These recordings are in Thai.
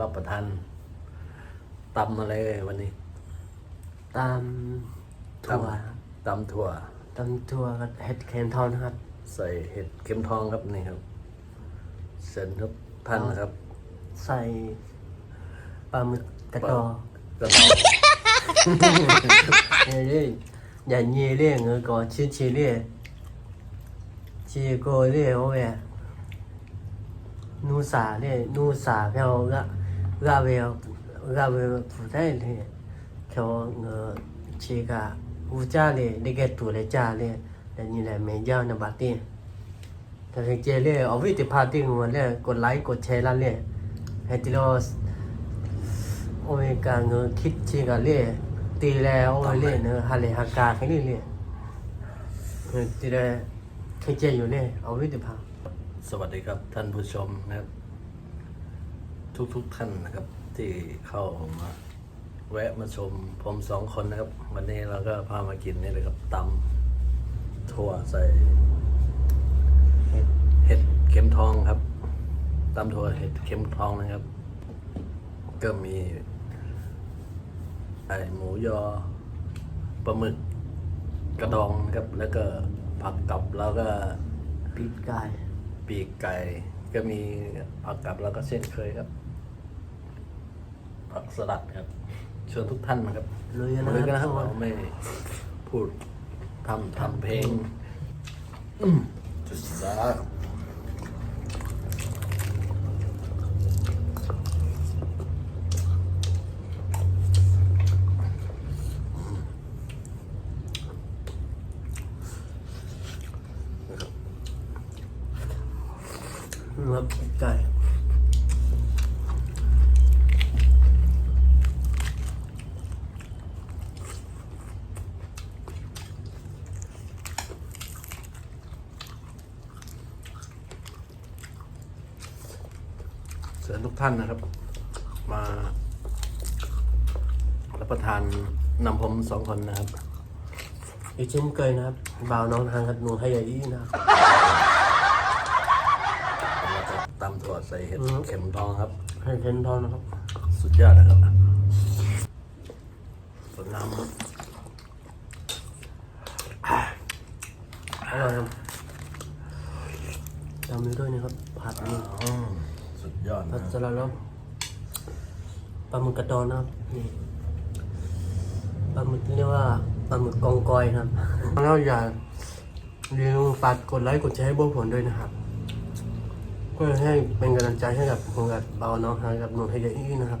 รับประทานตำอะไรเอ่ยวันนี้ตามถั่วตำถั่วตามถั่วกับเห็ดเข็มทองนะครับ ใส่เห็ดเข็มทองครับนี่ครับเชิญทุกท่านนะครับใส่ปลาหมึกกระดอกกระดองเรื่อยอย่าเยี่ยเรี่ยงเออก่อนชิ้นชิ้นเรี่ยชีโกเรี่ยโอ้ย นูสาเรี่ยนูสาเพียวก็ก็เวลก็เวลผู้ได้เลยเพียวเออชีกาอูจ้าเลยเด็กตัวเลยจ้าเลยแต่นี่แหละไม่ยาวนะบัดนี้แต่เจเลยเอาวิธีพาติ้งมาเลยกดไลค์กดแชร์แล้วเลยให้ติโลโอ้ยกาเงินคิดชิกันเลยตีแล้วโอ้ยเลยเนอะฮาเลยฮากาแค่นี้เลยเออตีเลยแค่เจอยู่เลยเอาวิธีพา สวัสดีครับท่านผู้ชมนะครับ ทุกๆท่านนะครับ ที่เข้ามาแวะมาชมผมสองคนนะครับ วันนี้เราก็พามากินนี่เลยครับตำถั่วใส่เห็ดเข็มทองครับตำถั่วเห็ดเข็มทองนะครับ ก็มีไอหมูยอปลาหมึกกระดองนะครับ แล้วก็ผักกับแล้วก็ปีกไก่ ปีกไก่ก็มีผักกับแล้วก็เส้นเคยครับ ผักสลัดครับ เชิญทุกท่านนะครับเลยนะเลยคก็รับนะครับทุกคนเราไม่พูดทำทำเพลงอืมจุดสานะครับ เนื้อปีกไก่ เชิญ ทุกท่านนะครับ มารับประทานนำผมสองคนนะครับ อีกเช่นเคยนะครับบ่าวน้องทางกับหนูให้ใหญ่อีนะครับแล้วก็ตำถั่วใส่เห็ดอืมเข็มทองครับ ให้เข็มทองนะครับ สุดยอดนะครับส่วนน้ำอร่อยครับตามนี้ด้วยนะครับผัดนี่อืม สุดยอดนะพัสลัดแล้วปลาหมึกกระดอนนะครับนี่ปลาหมึกเรียกว่าปลาหมึกกองกอยครับแล้วอย่าลืมฝากกดไลค์กดแชร์ให้พวกผมด้วยนะครับเพื่อให้เป็นกำลังใจให้กับผมกับเบาน้องให้กับหนุ่มให้เยอะอีกนะครับ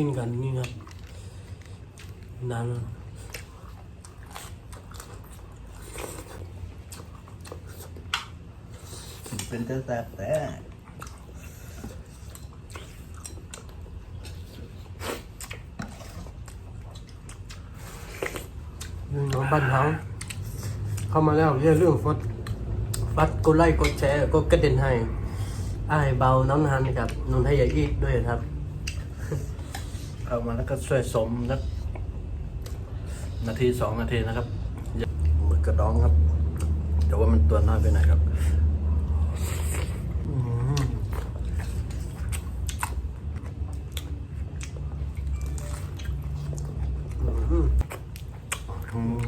ปิ้งกันนี่ครับนานแล้วเป็นแต่แต่แต่นี่น้องบ้านเขาเข้ามาแล้วเรื่องเรื่องฟัดฟัดกดไลค์กดแชร์กดกระเด็นให้อ้ายเบาน้องนานกับนนทยาอีกด้วยครับ เข้ามาแล้วก็ช่วยสมสักนาทีสองนาทีนะครับหมึกกระดองครับ แต่ว่ามันตัวน้อยไปหน่อยครับมือืม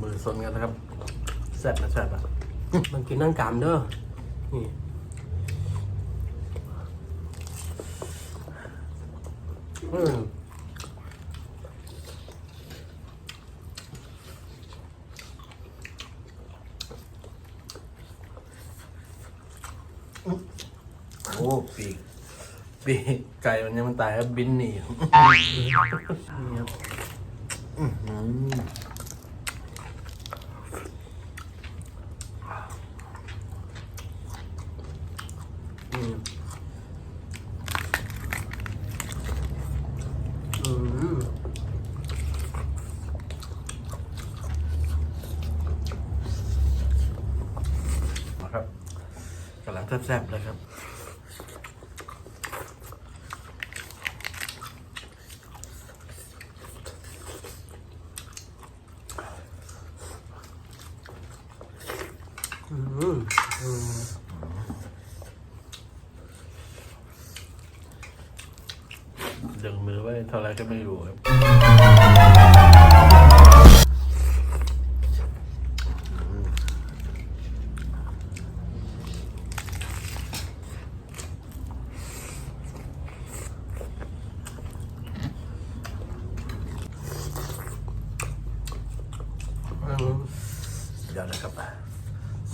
มือซนกันนะครับแซ่บนะแซ่บอะ มันกินนั่งกามเด้อนี่ โอ้ปีกปีกไก่มันยังมันตายแล้วบินหนีนี่ครับ กำลังแซ่บๆเลยครับอืมอืมดึงมือไว้เท่าไรก็ไม่อยู่ครับ เดี๋ยวนะครับ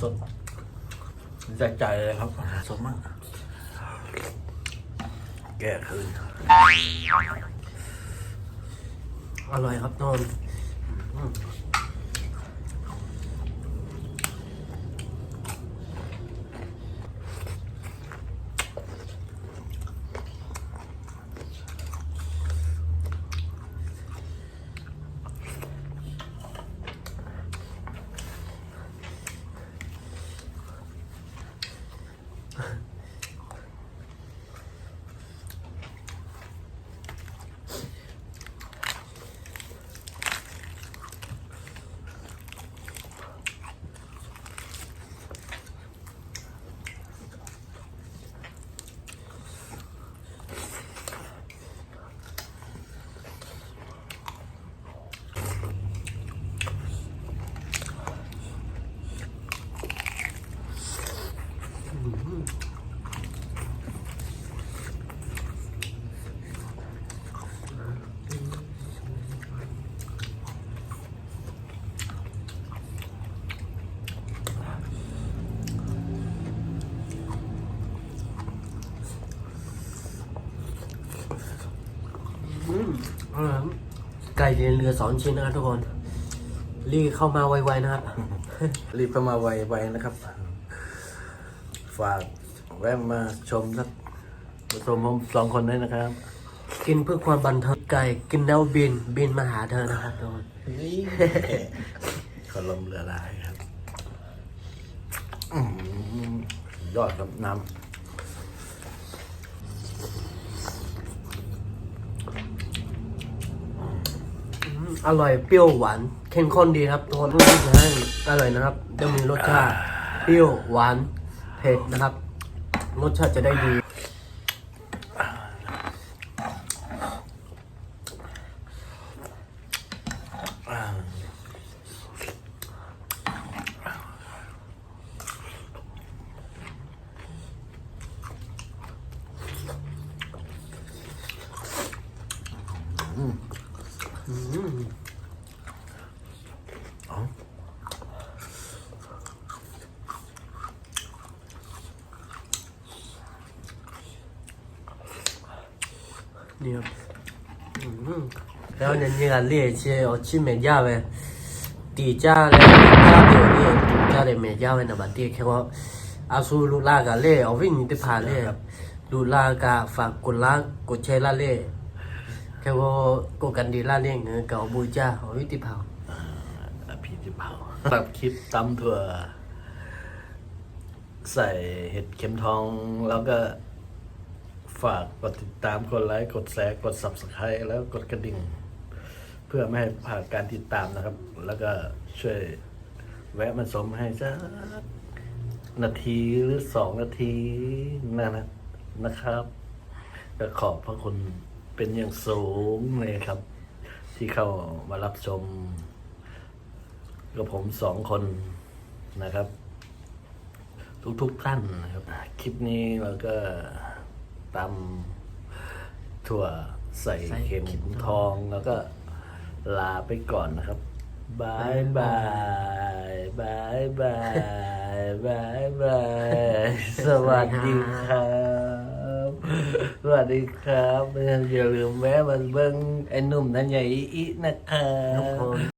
สดใจใจเลยครับ สดมาก แก้คืน อร่อยครับนอน ไก่เรียนเรือสองชิ้นนะครับทุกคน รีบเข้ามาไวๆนะครับ รีบเข้ามาไวๆนะครับ ฝากแวะมาชมสักมาชมผมสองคนด้วยนะครับ กินเพื่อความบันเทิงไก่กินแล้วบินบินมาหาเธอนะครับทุกคนขอลมเรือลายครับอื้อหือยอดครับน้อื อร่อยเปรี้ยวหวานเข้มข้นดีครับทุกคนให้อร่อยนะครับจะมีรสชาติเปรี้ยวหวานเผ็ดนะครับ รสชาติจะได้ดี อืมำอ๋อ นี่ครับอืม然后呢，那个列些我去美价呗，底价嘞，价的列，底价的美价呗，那么地看我阿叔路拉个列，我为你的爬列，路拉个ฝากกดล้างกดแชร์ละเล่แค่ว่ากดกันดีละเล่เงินเก่าบูจ้าเอาวิธีเผา อภิจิเผาตับคลิปตำถั่ว ใส่เห็ดเข็มทองแล้วก็ ฝากกดติดตามกดไลค์กดแชร์กด subscribe แล้วกดกระดิ่ง เพื่อไม่ให้พลาดการติดตามนะครับ แล้วก็ช่วยแวะมาชมให้สักนาทีหรือสองนาทีนะนะนะครับก็ขอบพระคุณเป็นอย่างสูงเลยครับ ที่เข้ามารับชมกับผมสองคนนะครับ ทุกๆท่านนะครับ คลิปนี้เราก็ ตำถั่วใส่ใส่เข็มเข็มทองแล้วก็ลาไปก่อนนะครับบายบายบายบายบายบาย สวัสดีครับ สวัสดีครับอย่าลืมแวะมาเบิ้งไอ้หนุ่มนั่นใหญ่อีอีนะครัทุกบคน